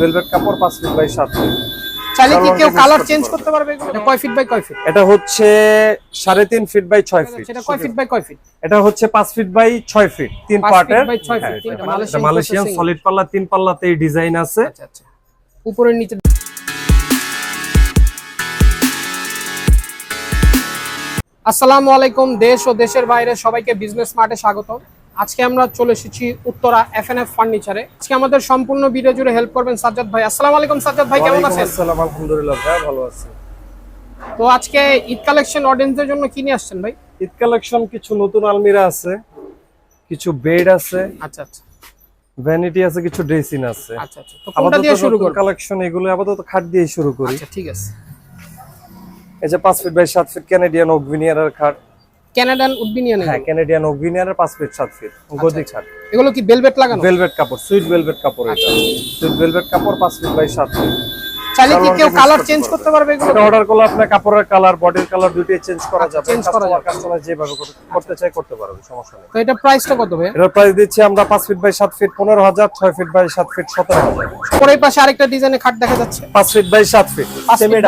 Velvet কাপড় পাঁচ feet by সাত ফিট চাইলে কি কেউ কালার চেঞ্জ করতে পারবে। এটা কয় ফিট বাই কয় ফিট এটা হচ্ছে সাড়ে তিন ফিট বাই ছয় ফিট এটা কয় ফিট বাই কয় ফিট এটা হচ্ছে পাঁচ ফিট বাই ছয় ফিট তিন পার্টের। মালয়েশিয়ান সলিড পাল্লা তিন পাল্লাতে এই ডিজাইন আছে। আচ্ছা আচ্ছা। উপরের নিচে আসসালামু আলাইকুম দেশ ও দেশের বাইরে সবাইকে বিজনেস মার্টে স্বাগত আজকে আমরা চলে এসেছি উত্তরা এফএনএফ ফার্নিচারে আজকে আমাদের সম্পূর্ণ ভিডিও জুড়ে হেল্প করবেন সাজ্জাদ ভাই। আসসালামু আলাইকুম সাজ্জাদ ভাই কেমন আছেন? আসসালাম আলহামদুলিল্লাহ ভাই ভালো আছি। তো আজকে ঈদ কালেকশন অডিয়েন্সদের জন্য কি নিয়ে আসছেন ভাই? ঈদ কালেকশন কিছু নতুন আলমিরা আছে কিছু বেড আছে আচ্ছা আচ্ছা। ভ্যানিটি আছে কিছু ড্রেসিং আছে। আচ্ছা আচ্ছা। তো কোনটা দিয়ে শুরু করব? কালেকশন এগুলো আপাতত খাট দিয়ে শুরু করি। আচ্ছা ঠিক আছে। এই যে পাঁচ ফিট বাই সাত ফিট ক্যানাডিয়ান ওগভিনিয়ারের খাট। ক্যানাডান উডবিনিয়ান হ্যাঁ ক্যানাডিয়ান উডবিনিয়ানের 5 ফিট 7 ফিট গদি ছাড় এগুলো কি বেলভেট লাগানো? ভেলভেট কাপড় সুইট ভেলভেট কাপড় এটা। সুইট ভেলভেট কাপড় 5 ফিট বাই 7 ফিট চাইলে কি কেউ কালার চেঞ্জ করতে পারবে এগুলো? অর্ডার করলে আপনার কাপড়ের কালার বডির কালার দুটোই চেঞ্জ করা যাবে। change করা যাবে। কাস্টমার যেভাবে করতে- করতে চাই করতে পারবে সমস্যা নেই। তো এটা প্রাইসটা কত ভাই প্রাইস দিচ্ছি আমরা পাঁচ ফিট বাই সাত ফিট পনেরো হাজার ছয় ফিট বাই সাত ফিট সতেরো হাজার। পরের পাশে আরেকটা ডিজাইনের খাট দেখা যাচ্ছে। পাঁচ ফিট বাই সাত ফিট পাঁচ semi semi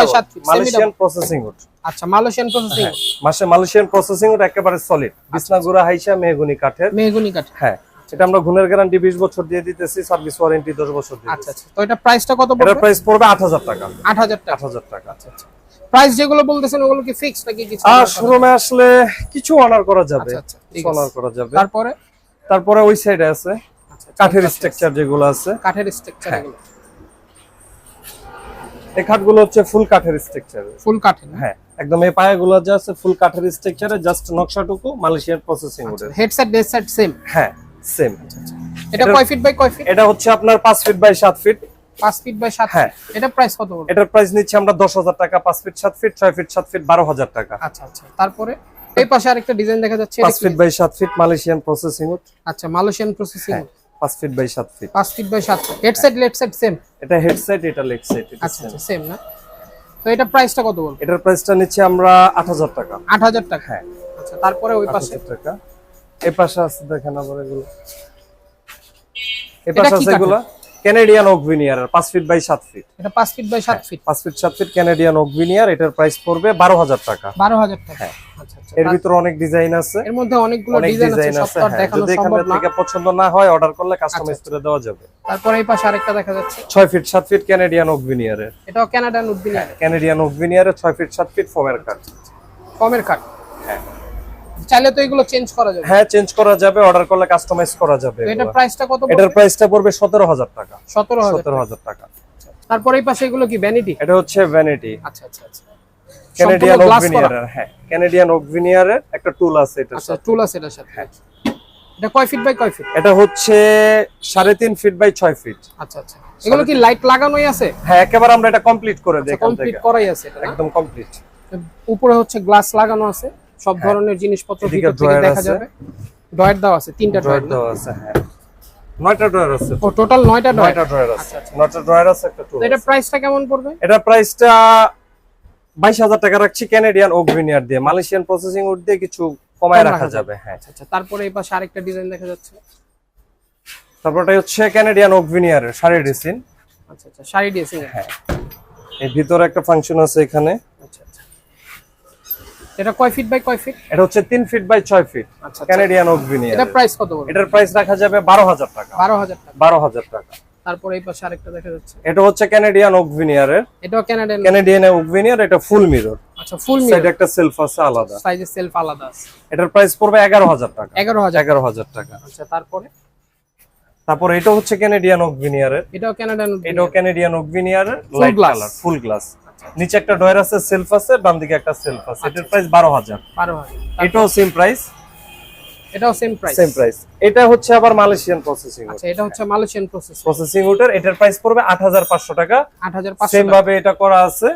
Malaysian processing wood আচ্ছা মালয়েশিয়ান প্রসেসিং মাসে মালয়েশিয়ান প্রসেসিং উড একেবারে সলিড বিছনা বিছনাগুড়া হাইসা মেহগুনি কাঠের। মেহগুনি কাঠ হ্যাঁ। এটা আমরা গুণের গ্যারান্টি বিশ বছর দিয়ে দিতেছি সার্ভিস ওয়ারেন্টি দশ বছর দিয়ে আচ্ছা আচ্ছা। তো এটা প্রাইসটা কত পড়বে? প্রাইস পড়বে আট হাজার টাকা। আট হাজার টাকা। আট হাজার টাকা আচ্ছা আচ্ছা। প্রাইস যেগুলো বলতেছেন ওগুলো কি ফিক্স নাকি কিছু আর শোরুমে আসলে কিছু অনার করা যাবে আচ্ছা, আচ্ছা, অনার করা যাবে। তারপরে? তারপরে ওই সাইডে আছে আচ্ছা, কাঠের স্ট্রাকচার যেগুলো আছে। কাঠের স্ট্রাকচার হ্যাঁ। এই খাটগুলো হচ্ছে ফুল কাঠের স্ট্রাকচার ফুল কাঠের হ্যাঁ একদম এই পায়াগুলো যা আছে ফুল কাঠের স্ট্রাকচারে জাস্ট নকশাটুকু মালয়েশিয়ার প্রসেসিং উডের হেডসেট ডেসেট সেম হ্যাঁ। সেম। এটা কয় ফিট বাই কয় ফিট এটা হচ্ছে আপনার পাঁচ ফিট বাই সাত ফিট পাঁচ ফিট বাই সাত হ্যাঁ। এটা প্রাইস কত পড়বে এটার প্রাইস নিচ্ছি আমরা দশ হাজার টাকা পাঁচ ফিট সাত ফিট ছয় ফিট সাত ফিট বারো হাজার টাকা। আচ্ছা আচ্ছা। তারপরে এই পাশে আরেকটা ডিজাইন দেখা যাচ্ছে এটা পাঁচ কি? ফিট বাই সাত ফিট মালয়েশিয়ান প্রসেসিং উড আচ্ছা মালয়েশিয়ান প্রসেসিং হ্যাঁ পাঁচ ফিট বাই সাত ফিট পাঁচ ফিট বাই সাত feet headset left side same এটা হেডসেট এটা লেগ সাইড এটা আচ্ছা আচ্ছা সেম না? তো এটা প্রাইসটা কত বলব এটার প্রাইসটা নিচ্ছি আমরা আট হাজার টাকা। আট হাজার টাকা। হ্যাঁ। আচ্ছা তারপরে ওই পাশে টাকা। এই পাশে আছে দেখেন আবার এগুলো। এই এটা পাশে কি আছে এগুলো? ক্যানাডিয়ান ওক ভিনিয়ার পাঁচ ফিট বাই সাত ফিট এটা পাঁচ ফিট বাই সাত ফিট পাঁচ ফিট সাত ফিট ক্যানাডিয়ান ওক এটার প্রাইস পড়বে বারো হাজার টাকা। বারো হাজার টাকা। আচ্ছা আচ্ছা। এর ভিতরে অনেক ডিজাইন আছে। এর মধ্যে অনেকগুলো অনেক ডিজাইন আছে সব হ্যাঁ, দেখানো সম্ভব না। থেকে পছন্দ না হয় অর্ডার করলে কাস্টমাইজ আচ্ছা, করে দেওয়া যাবে। তারপরে এই পাশে আরেকটা দেখা যাচ্ছে। ছয় ফিট সাত ফিট ক্যানাডিয়ান ওক ভিনিয়ারের এটাও কানাডান উদ্দিন ক্যানাডিয়ান ওক ভিনিয়ারের ছয় ফিট সাত ফিট ফোমের কাঠ কমের কাট চাইলে তো এগুলো চেঞ্জ করা যাবে। হ্যাঁ চেঞ্জ করা যাবে অর্ডার করলে কাস্টমাইজ করা যাবে তো এটা এগুলো। প্রাইসটা কত এটার প্রাইসটা পড়বে সতেরো হাজার টাকা। সতেরো হাজার সতেরো হাজার টাকা। তারপরে এই পাশে এগুলো কি ভ্যানিটি এটা হচ্ছে ভ্যানিটি আচ্ছা আচ্ছা আচ্ছা। ক্যানাডিয়ান হ্যাঁ ক্যানাডিয়ান ওকভিনিয়ারের একটা টুল আছে এটা আচ্ছা টুল আছে এটার সাথে। এটা কয় ফিট বাই কয় ফিট এটা হচ্ছে সাড়ে তিন ফিট বাই ছয় ফিট আচ্ছা আচ্ছা। এগুলো কি লাইট লাগানোই আছে? হ্যাঁ একেবারে আমরা এটা কমপ্লিট করে দিই এখান কমপ্লিট করাই আছে এটা একদম কমপ্লিট উপরে হচ্ছে গ্লাস লাগানো আছে। সব ধরনের জিনিসপত্র হ্যাঁ। ভিতর থেকে দেখা যাবে। ডয়ার দেওয়া আছে তিনটা ড্রয়ার দেওয়া আছে হ্যাঁ। নয়টা ড্রয়ার আছে ও টোটাল নয়টা নয়টা ড্রয়ার আছে। নয়টা ড্রয়ার আছে একটা টুল এটা প্রাইসটা কেমন পড়বে? এটা প্রাইসটা বাইশ হাজার টাকা রাখছি ক্যানাডিয়ান ওক ভিনিয়ার দিয়ে। মালয়েশিয়ান প্রসেসিং উড দিয়ে কিছু কমায় রাখা যাবে হ্যাঁ। আচ্ছা তারপরে এই পাশে আরেকটা ডিজাইন দেখা যাচ্ছে। তারপরটা হচ্ছে ক্যানাডিয়ান ওক ভিনিয়ারের শাড়ি ডিসিন আচ্ছা আচ্ছা। শাড়ি ড্রেসিং হ্যাঁ। এই ভিতরে একটা ফাংশন আছে এখানে। আচ্ছা আচ্ছা এটা কয় ফিট বাই কয় ফিট এটা হচ্ছে তিন ফিট বাই ছয় ফিট আচ্ছা ক্যানাডিয়ান ওক ভিনিয়ার এটা প্রাইস কত বলব এটার প্রাইস রাখা যাবে বারো হাজার টাকা। বারো হাজার টাকা। বারো হাজার টাকা। তারপরে এই পাশে আরেকটা দেখা যাচ্ছে। এটা হচ্ছে ক্যানাডিয়ান ওক ভিনিয়ারের এটাও এটা ফুল মিরর আচ্ছা ফুল সাইডে একটা সেলফ আছে আলাদা। সাইজের সেলফ আলাদা আছে। এটার প্রাইস পড়বে এগারো হাজার টাকা। এগারো হাজার। এগারো হাজার টাকা। আচ্ছা তারপরে? তারপর এটা হচ্ছে ক্যানাডিয়ান ওক ভিনিয়ারের এটাও ক্যানাডিয়ান এটাও ভিনিয়ারের লাইট। কালার ফুল গ্লাস নিচে একটা ডয়ার আছে সেলফ আছে ডান দিকে একটা সেলফ আছে। এটার প্রাইস বারো হাজার। বারো হাজার। এটাও সেম প্রাইস এটাও সেম প্রাইস সেম প্রাইস এটা হচ্ছে আবার মালয়েশিয়ান প্রসেসিং আচ্ছা এটা হচ্ছে মালয়েশিয়ান প্রসেস প্রসেসিং উটের এটার প্রাইস পড়বে আট হাজার পাঁচশো টাকা। আট হাজার পাঁচশো সেম ভাবে এটা করা আছে।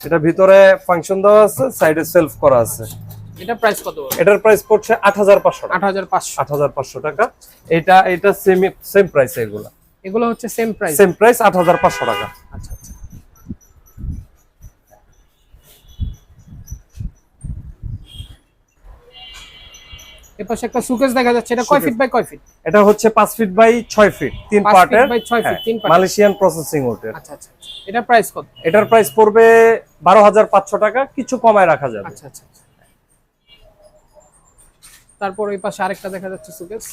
এটা ভিতরে ফাংশন দেওয়া আছে সাইডে সেলফ করা আছে। এটা প্রাইস কত এটার প্রাইস পড়ছে আট হাজার পাঁচশো টাকা। এটা এটা সেম সেম প্রাইস এগুলা। এগুলো হচ্ছে সেম প্রাইস সেম প্রাইস আট হাজার পাঁচশো টাকা। আচ্ছা। এর একটা সুকেস দেখা যাচ্ছে এটা কয় ফিট বাই কয় ফিট এটা হচ্ছে পাঁচ ফিট বাই ছয় ফিট তিন পার্টের feet by ছয় feet, তিন part। মালয়েশিয়ান প্রসেসিং ওটের। আচ্ছা আচ্ছা আচ্ছা। এটা প্রাইস কত? এটার প্রাইস পড়বে বারো হাজার পাঁচশো টাকা কিছু কমায় রাখা যাবে। আচ্ছা আচ্ছা আচ্ছা। তারপর ওই পাশে আরেকটা দেখা যাচ্ছে সুকেস।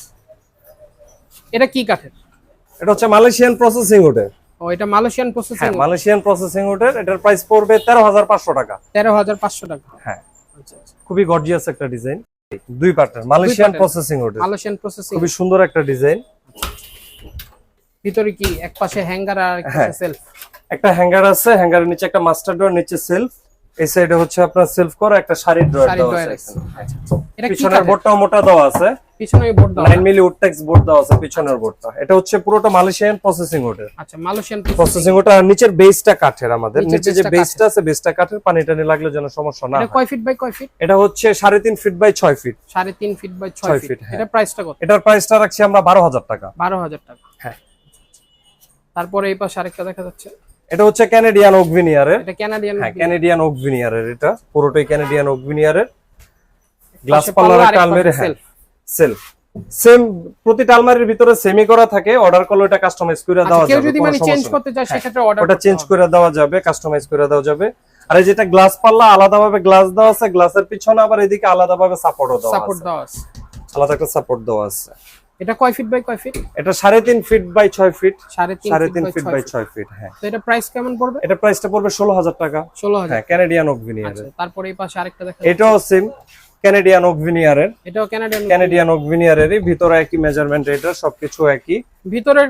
এটা কি কাঠের? এটা হচ্ছে মালয়েশিয়ান প্রসেসিং ওটের। ও এটা মালয়েশিয়ান প্রসেসিং হ্যাঁ মালয়েশিয়ান প্রসেসিং ওটের এটার প্রাইস পড়বে তেরো হাজার পাঁচশো টাকা। তেরো হাজার পাঁচশো টাকা। হ্যাঁ। আচ্ছা আচ্ছা। খুবই গর্জিয়াস একটা ডিজাইন দুই পার্টের মালয়েশিয়ান প্রসেসিং ওটা মালয়েশিয়ান প্রসেসিং খুবই সুন্দর একটা ডিজাইন। ভিতরে কি এক পাশে হ্যাঙ্গার আর এক হ্যাঁ। সেলফ একটা হ্যাঙ্গার আছে হ্যাঙ্গারের নিচে একটা মাস্টার ড্রয়ার নিচে সেলফ এই সাইডে হচ্ছে আপনার সেলফ করা একটা শাড়ির ড্রয়ার দেওয়া আছে আচ্ছা। পিছনের বোর্ডটাও মোটা দেওয়া আছে। পিছনে বোর্ড দাও নাইন মিলি উডটেক্স বোর্ড আছে পিছনের বোর্ডটা। এটা হচ্ছে পুরোটা মালয়েশিয়ান প্রসেসিং ওটের আচ্ছা মালয়েশিয়ান প্রসেসিং ওটা আর নিচের বেসটা কাঠের আমাদের। নিচে যে বেসটা আছে বেসটা কাঠের পানি টানি লাগলে যেন সমস্যা না এটা কয় ফিট বাই কয় ফিট এটা হচ্ছে সাড়ে তিন ফিট বাই ফিট সাড়ে তিন ফিট বাই ফিট। এটা প্রাইসটা কত? এটার প্রাইসটা রাখছি আমরা বারো হাজার টাকা। বারো হাজার টাকা। হ্যাঁ। তারপরে এই পাশে আরেকটা দেখা যাচ্ছে। এটা হচ্ছে ক্যানাডিয়ান ওকভিনিয়ারের এটা ক্যানাডিয়ান হ্যাঁ ক্যানাডিয়ান ওকভিনিয়ারের এটা। পুরোটাই ক্যানাডিয়ান ওকভিনিয়ারের গ্লাস পাল্লার একটা আলমারি হ্যাঁ। self। সেলফ। সেম প্রতিটা আলমারির ভিতরে সেমি করা থাকে অর্ডার করলে ওটা কাস্টমাইজ করে আচ্ছা, দেওয়া যাবে যদি মানে চেঞ্জ করতে চায় হ্যাঁ, সেক্ষেত্রে অর্ডার ওটা চেঞ্জ করে দেওয়া যাবে কাস্টমাইজ করে দেওয়া যাবে। আর এই যেটা গ্লাস পাল্লা আলাদাভাবে গ্লাস দেওয়া আছে গ্লাসের পিছনে আবার এদিকে আলাদাভাবে সাপোর্টও দেওয়া সাপোর্ট দেওয়া আছে। আলাদা একটা সাপোর্ট দেওয়া আছে। এটা কয় ফিট বাই কয় ফিট এটা সাড়ে তিন ফিট বাই ছয় ফিট সাড়ে তিন সাড়ে ফিট তিন বাই ফিট ছয় ফিট হ্যাঁ। তো এটা প্রাইস কেমন পড়বে? এটা প্রাইসটা পড়বে ষোলো হাজার টাকা। ষোলো হাজার। হ্যাঁ ক্যানাডিয়ান ওকভিনিয়ারের আচ্ছা তারপরে এই পাশে আরেকটা দেখা এটাও সেম ক্যানাডিয়ান ওকভিনিয়ারের এটাও ক্যানাডিয়ান ক্যানাডিয়ান ওকভিনিয়ারেরই ভিতরে একই মেজারমেন্ট এটা সবকিছু একই। ভিতরের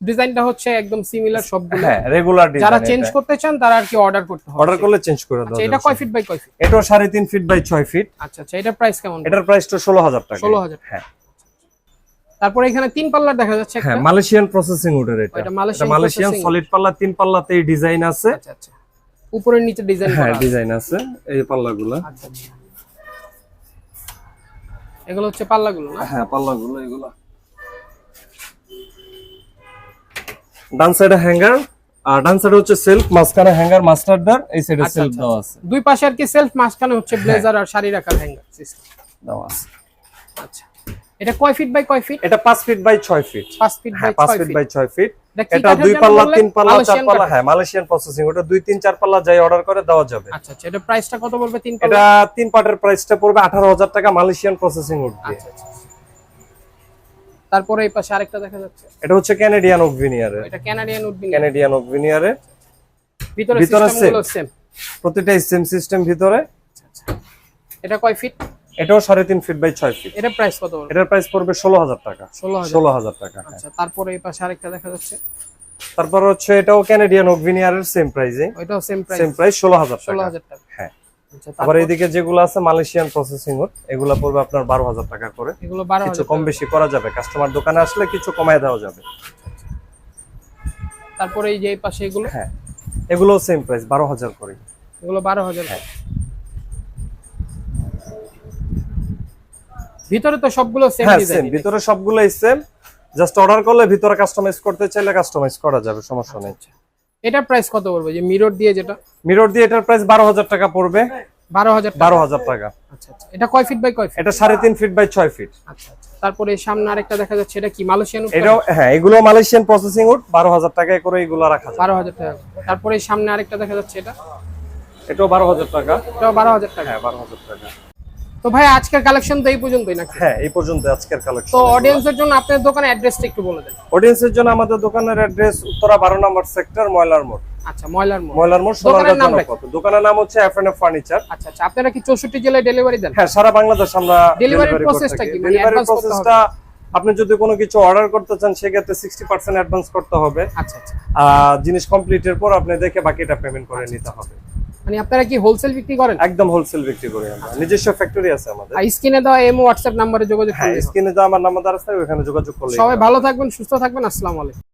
ডিজাইনটা হচ্ছে একদম সিমিলার সবগুলো। হ্যাঁ রেগুলার ডিজাইন যারা চেঞ্জ করতে চান তারা আর কি অর্ডার করতে হবে। অর্ডার করলে চেঞ্জ করে আচ্ছা দেওয়া এটা কয় ফিট বাই কয় ফিট সাড়ে তিন ফিট বাই ছয় ফিট আচ্ছা আচ্ছা এটা প্রাইস কেমন? এটার প্রাইসটা ষোলো হাজার টাকা। 16,000 হ্যাঁ। তারপরে এখানে তিন পাল্লার দেখা যাচ্ছে একটা। হ্যাঁ মালয়েশিয়ান প্রসেসিং উডের এটা। এটা মালয়েশিয়ান এটা সলিড পাল্লা তিন পাল্লাতেই ডিজাইন আছে। আচ্ছা আচ্ছা। উপরের নিচে ডিজাইন হ্যাঁ করা আছে। ডিজাইন আছে এই পাল্লাগুলো। আচ্ছা আচ্ছা। এগুলো হচ্ছে পাল্লাগুলো না? হ্যাঁ পাল্লাগুলো এগুলো। ডান সাইডে হ্যাঙ্গার আর ডান সাইডে হচ্ছে সেলফ মাঝখানে হ্যাঙ্গার মাস্টারদার এই সাইডে আচ্ছা, সেলফ আচ্ছা, দেওয়া আছে। দুই পাশে আর কি সেলফ মাঝখানে হচ্ছে হ্যাঁ। ব্লেজার আর শাড়ি রাখার হ্যাঙ্গার সিস্টেম দেওয়া আছে। আচ্ছা। এটা কয় ফিট বাই কয় ফিট এটা পাঁচ ফিট বাই ছয় ফিট পাঁচ ফিট বাই হ্যাঁ পাঁচ ছয় ফিট ফিট বাই ছয় ফিট এটা দুই পাল্লা তিন পাল্লা চার পাল্লা হ্যাঁ মালয়েশিয়ান প্রসেসিং ওটা দুই তিন চার পাল্লা যাই অর্ডার করে দেওয়া যাবে। আচ্ছা আচ্ছা এটা প্রাইসটা কত পড়বে তিন পাল্লা? এটা তিন পার্টের প্রাইসটা পড়বে আঠারো হাজার টাকা মালয়েশিয়ান প্রসেসিং উড দিয়ে। আচ্ছা আচ্ছা তারপরে এই পাশে আরেকটা দেখা যাচ্ছে। এটা হচ্ছে ক্যানাডিয়ান ওকভিনিয়ারের এটা ক্যানাডিয়ান উডবিন ক্যানাডিয়ান ওকভিনিয়ারের ভিতরে ভিতরে সিস্টেমগুলো সেম প্রতিটা সেম সিস্টেম ভিতরে। এটা কয় ফিট এটাও সাড়ে তিন ফিট বাই ছয় ফিট এটা প্রাইস কত এটার প্রাইস পড়বে ষোলো হাজার টাকা। ষোলো হাজার। টাকা হ্যাঁ। আচ্ছা তারপরে এই পাশে আরেকটা দেখা যাচ্ছে। তারপর হচ্ছে এটাও ক্যানাডিয়ান ওকভিনিয়ারের সেম প্রাইসে ওইটাও সেম প্রাইস সেম প্রাইস ষোলো হাজার ষোলো টাকা হাজার টাকা। হ্যাঁ। আচ্ছা আবার এইদিকে যেগুলো আছে মালয়েশিয়ান প্রসেসিং উড এগুলো পড়বে আপনার বারো হাজার টাকা করে। এগুলো বারো কিছু হাজার কম বেশি করা যাবে। কাস্টমার দোকানে আসলে কিছু কমায় দেওয়া যাবে। তারপরে এই যে পাশে এগুলো? হ্যাঁ। এগুলো সেম প্রাইস বারো হাজার করে। এগুলো বারো হাজার ভিতরে তো সবগুলো সেম হ্যাঁ সেম ডিজাইন ভিতরে সবগুলোই সেম জাস্ট অর্ডার করলে ভিতরে কাস্টমাইজ করতে চাইলে কাস্টমাইজ করা যাবে সমস্যা নেই। এটার প্রাইস কত পড়বে? যে মিরর দিয়ে যেটা? মিরর দিয়ে এটার প্রাইস বারো হাজার টাকা পড়বে। বারো হাজার টাকা। বারো হাজার টাকা। আচ্ছা আচ্ছা। এটা কয় ফিট বাই কয় ফিট এটা সাড়ে তিন ফিট বাই ছয় ফিট আচ্ছা আচ্ছা। তারপরে সামনে আরেকটা দেখা যাচ্ছে এটা কি মালয়েশিয়ান এটাও হ্যাঁ এগুলো মালয়েশিয়ান প্রসেসিং উড বারো হাজার টাকায় করে এগুলো রাখা যায় বারো হাজার টাকা। তারপরে সামনে আরেকটা দেখা যাচ্ছে এটা? এটাও বারো হাজার টাকা। এটাও বারো হাজার টাকা। হ্যাঁ বারো হাজার টাকা। তো ভাই আজকের কালেকশন তো এই পর্যন্তই নাকি? হ্যাঁ এই পর্যন্ত আজকের কালেকশন তো অডিয়েন্সের জন্য আপনার দোকানের অ্যাড্রেসটা একটু বলে দেন। অডিয়েন্সের জন্য আমাদের দোকানের অ্যাড্রেস উত্তরা বারো নম্বর সেক্টর ময়লার মোড়। আচ্ছা ময়লার মোড়। ময়লার মোড় দোকানের নামটা জনপথ দোকানের নাম হচ্ছে এফ এফ ফার্নিচার আচ্ছা আচ্ছা আপনারা কি চৌষট্টি জেলায় ডেলিভারি দেন? হ্যাঁ সারা বাংলাদেশ আমরা Delivery delivery process করতে টা কি? মানে Delivery advance করতে process টা আপনি যদি কোনো কিছু অর্ডার করতে চান সেক্ষেত্রে সিক্সটি পার্সেন্ট অ্যাডভান্স করতে হবে। আচ্ছা আচ্ছা। জিনিস কমপ্লিটের পর আপনি দেখে বাকিটা পেমেন্ট করে নিতে হবে। মানে আপনারা কি হোলসেল বিক্রি করেন? একদম হোলসেল বিক্রি করি আমরা। নিজস্ব ফ্যাক্টরি আছে আমাদের। স্ক্রিনে দেওয়া এমও হোয়াটসঅ্যাপ নম্বরে যোগাযোগ হ্যাঁ করলে স্ক্রিনে দেওয়া আমার নাম্বার আছে ওখানে যোগাযোগ করলে সবাই ভালো থাকবেন সুস্থ থাকবেন আসসালামু আলাইকুম।